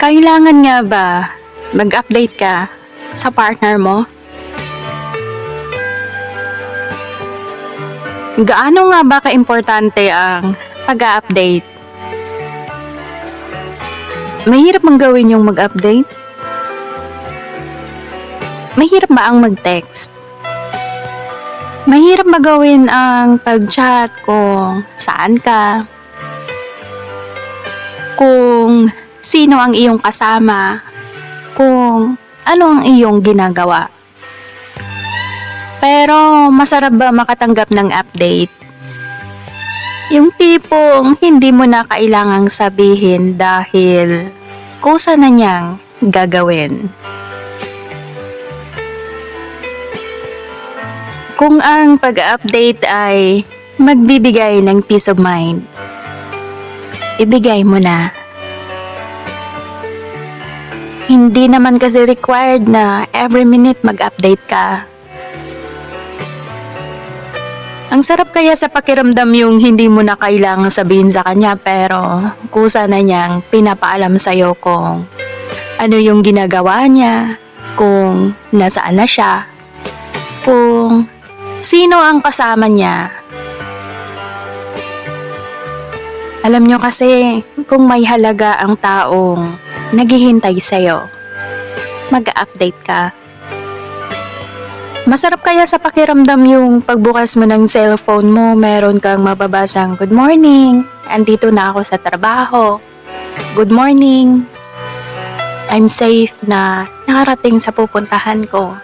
Kailangan nga ba mag-update ka sa partner mo? Gaano nga ba ka-importante ang pag-update? Mahirap mang gawin yung mag-update? Mahirap ba ang mag-text? Mahirap ba gawin ang pag-chat kung saan ka? Kung sino ang iyong kasama? Kung ano ang iyong ginagawa? Pero masarap ba makatanggap ng update? Yung tipong hindi mo na kailangang sabihin dahil kusa na niyang gagawin. Kung ang pag-update ay magbibigay ng peace of mind, ibigay mo na. Hindi naman kasi required na every minute mag-update ka. Ang sarap kaya sa pakiramdam yung hindi mo na kailangang sabihin sa kanya pero kusa na niyang pinapaalam sa'yo kung ano yung ginagawa niya, kung nasaan na siya, kung sino ang kasama niya. Alam nyo kasi kung may halaga ang taong naghihintay sa'yo, mag-update ka. Masarap kaya sa pakiramdam yung pagbukas mo ng cellphone mo, meron kang mababasang good morning, andito na ako sa trabaho. Good morning. I'm safe na nakarating sa pupuntahan ko.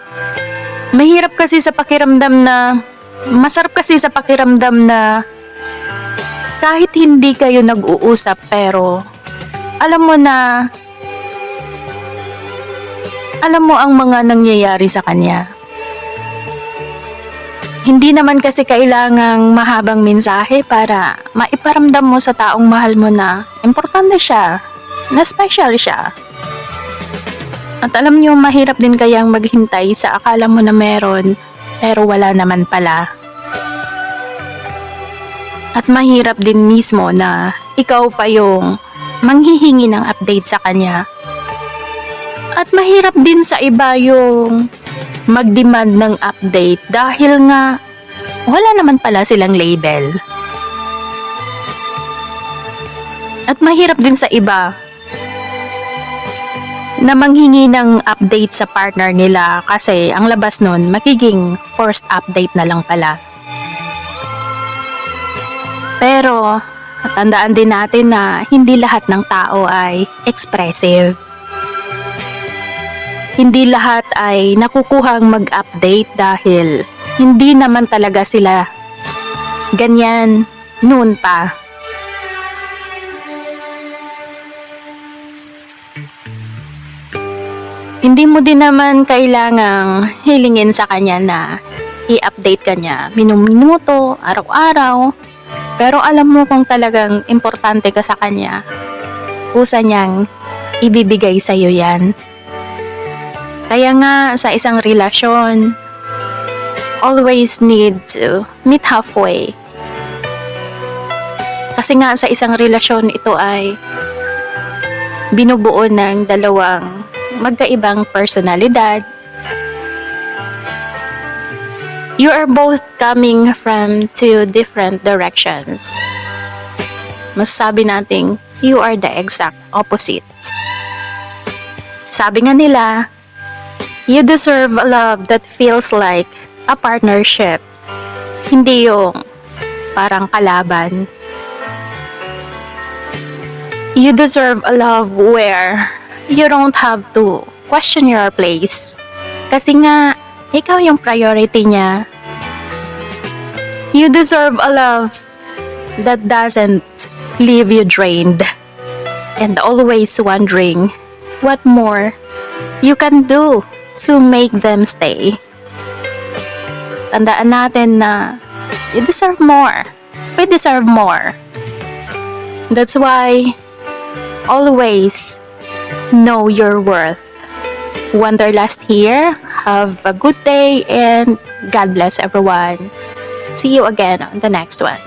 Mahirap kasi sa pakiramdam na, masarap kasi sa pakiramdam na kahit hindi kayo nag-uusap pero alam mo na alam mo ang mga nangyayari sa kanya. Hindi naman kasi kailangang mahabang mensahe para maiparamdam mo sa taong mahal mo na importante siya, na special siya. At alam niyo, mahirap din kayang maghintay sa akala mo na meron, pero wala naman pala. At mahirap din mismo na ikaw pa yung manghihingi ng update sa kanya. At mahirap din sa iba yung mag-demand ng update dahil nga wala naman pala silang label. At mahirap din sa iba na manghingi ng update sa partner nila kasi ang labas nun magiging first update na lang pala. Pero tandaan din natin na hindi lahat ng tao ay expressive hindi lahat ay nakukuhang mag-update dahil hindi naman talaga sila ganyan noon pa. Hindi mo din naman kailangang hilingin sa kanya na i-update ka niya minuto, araw-araw. Pero alam mo kung talagang importante ka sa kanya, kusa niyang ibibigay sa iyo yan. Kaya nga sa isang relasyon, always need to meet halfway. Kasi nga sa isang relasyon ito ay binubuo ng dalawang magkaibang personalidad. You are both coming from two different directions. Masasabi nating you are the exact opposites. Sabi nga nila, You deserve a love that feels like a partnership. Hindi yung parang kalaban. You deserve a love where you don't have to question your place. Kasi nga, ikaw yung priority niya. You deserve a love that doesn't leave you drained and always wondering what more you can do to make them stay. Tandaan natin na you deserve more. We deserve more. That's why always know your worth. Wanderlust here. Have a good day and God bless everyone. See you again on the next one.